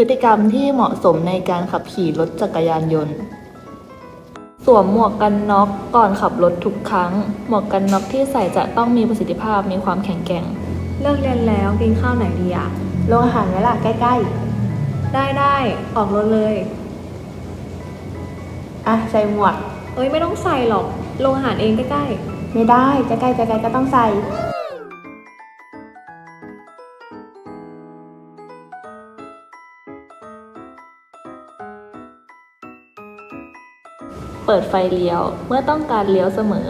พฤติกรรมที่เหมาะสมในการขับขี่รถจักรยานยนต์ สวมหมวกกันน็อกก่อนขับรถทุกครั้ง หมวกกันน็อกที่ใส่จะต้องมีประสิทธิภาพมีความแข็งแกร่ง เลิกเรียนแล้วกินข้าวไหนดีอะโรงอาหารไว้ล่ะใกล้ได้ได้ออกรถเลยๆอะใส่หมวก เอ้ยไม่ต้องใส่หรอกโรงอาหารเองใกล้ไม่ได้จะใกล้จะไกลก็ต้องใส่ เปิดไฟเลี้ยว เมื่อต้องการเลี้ยวเสมอ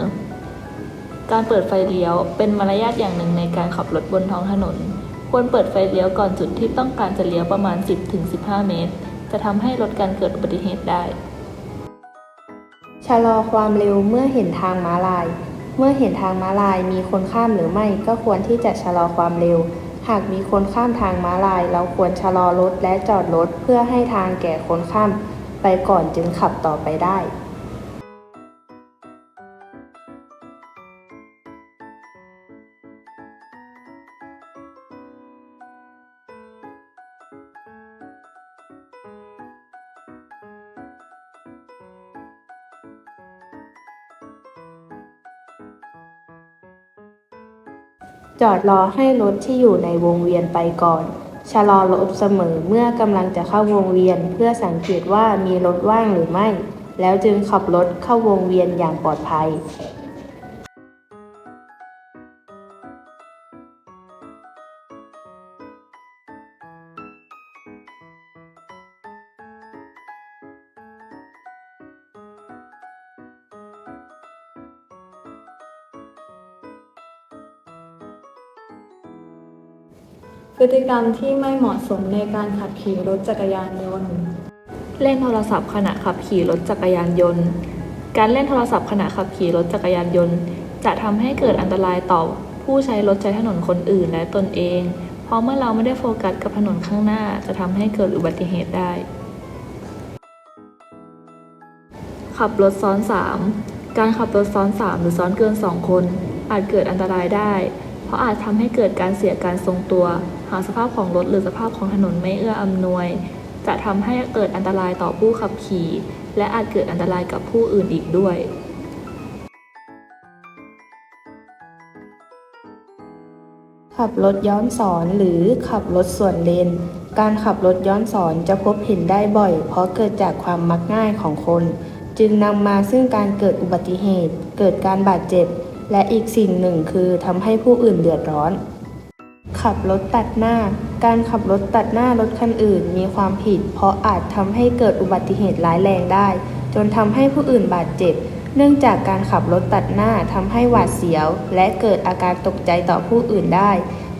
การเปิดไฟเลี้ยวเป็นมารยาทอย่างหนึ่งในการขับรถบนท้องถนน ควรเปิดไฟเลี้ยวก่อนจุดที่ต้องการจะเลี้ยวประมาณ 10-15 เมตร จะทำให้ลดการเกิดอุบัติเหตุได้ ชะลอความเร็วเมื่อเห็นทางม้าลาย เมื่อเห็นทางม้าลายมีคนข้ามหรือไม่ก็ควรที่จะชะลอความเร็วหากมีคนข้ามทางม้าลาย เราควรชะลอรถและจอดรถเพื่อให้ทางแก่คนข้าม ไปก่อนจึงขับต่อไปได้ จอดรอให้รถที่อยู่ในวงเวียนไปก่อน ชะลอรถเสมอเมื่อกำลังจะเข้าวงเวียนเพื่อสังเกตว่ามีรถว่างหรือไม่ แล้วจึงขับรถเข้าวงเวียนอย่างปลอดภัย พฤติกรรมที่ไม่เหมาะสมในการขับขี่รถจักรยานยนต์ เล่นโทรศัพท์ขณะขับขี่รถจักรยานยนต์ การเล่นโทรศัพท์ขณะขับขี่รถจักรยานยนต์ จะทำให้เกิดอันตรายต่อผู้ใช้รถใช้ถนนคนอื่นและตนเอง เพราะเมื่อเราไม่ได้โฟกัสกับถนนข้างหน้าจะทำให้เกิดอุบัติเหตุได้ ขับรถซ้อน 3 การขับรถซ้อน 3 หรือซ้อนเกิน 2 คน อาจเกิดอันตรายได้ เพราะอาจทำให้เกิดการเสียการทรงตัว หากสภาพของรถหรือสภาพของถนนไม่เอื้ออำนวย จะทำให้เกิดอันตรายต่อผู้ขับขี่ และอาจเกิดอันตรายกับผู้อื่นอีกด้วยขับรถย้อนสอนหรือขับรถสวนเลน การขับรถย้อนสอนจะพบเห็นได้บ่อย เพราะเกิดจากความมักง่ายของคน จึงนำมาซึ่งการเกิดอุบัติเหตุ เกิดการบาดเจ็บ และอีกสิ่งหนึ่งคือทำให้ผู้อื่นเดือดร้อน ขับรถตัดหน้า การขับรถตัดหน้ารถคันอื่นมีความผิด เพราะอาจทำให้เกิดอุบัติเหตุร้ายแรงได้ จนทำให้ผู้อื่นบาดเจ็บ เนื่องจากการขับรถตัดหน้าทำให้หวาดเสียว และเกิดอาการตกใจต่อผู้อื่นได้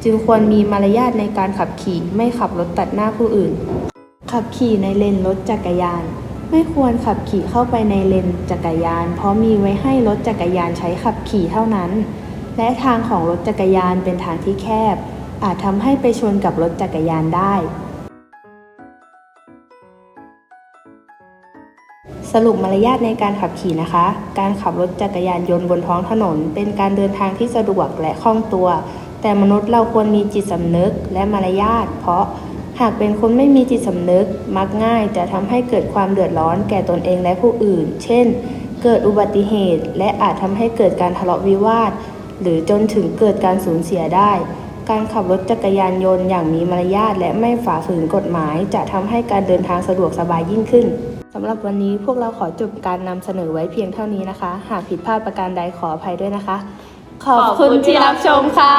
จึงควรมีมารยาทในการขับขี่ไม่ขับรถตัดหน้าผู้อื่น ขับขี่ในเลนรถจักรยาน ไม่ควรขับขี่เข้าไปในเลนจักรยาน เพราะมีไว้ให้รถจักรยานใช้ขับขี่เท่านั้น และทางของรถจักรยานเป็นทางที่แคบ อาจทำให้ไปชนกับรถจักรยานได้ สรุปมารยาทในการขับขี่นะคะ การขับรถจักรยานยนต์บนท้องถนน เป็นการเดินทางที่สะดวกและคล่องตัว แต่มนุษย์เราควรมีจิตสำนึกและมารยาทเพราะ หากเป็นคนไม่มีจิตสำนึก มักง่ายจะทำให้เกิดความเดือดร้อนแก่ตนเองและผู้อื่น เช่น เกิดอุบัติเหตุ และอาจทำให้เกิดการทะเลาะวิวาท หรือจนถึงเกิดการสูญเสียได้ การขับรถจักรยานยนต์อย่างมีมารยาทและไม่ฝ่าฝืนกฎหมาย จะทำให้การเดินทางสะดวกสบายยิ่งขึ้นสำหรับวันนี้พวกเราขอจบการนำเสนอไว้เพียงเท่านี้นะคะ หากผิดพลาดประการใดขออภัยด้วยนะคะ ขอบคุณที่รับชมค่ะ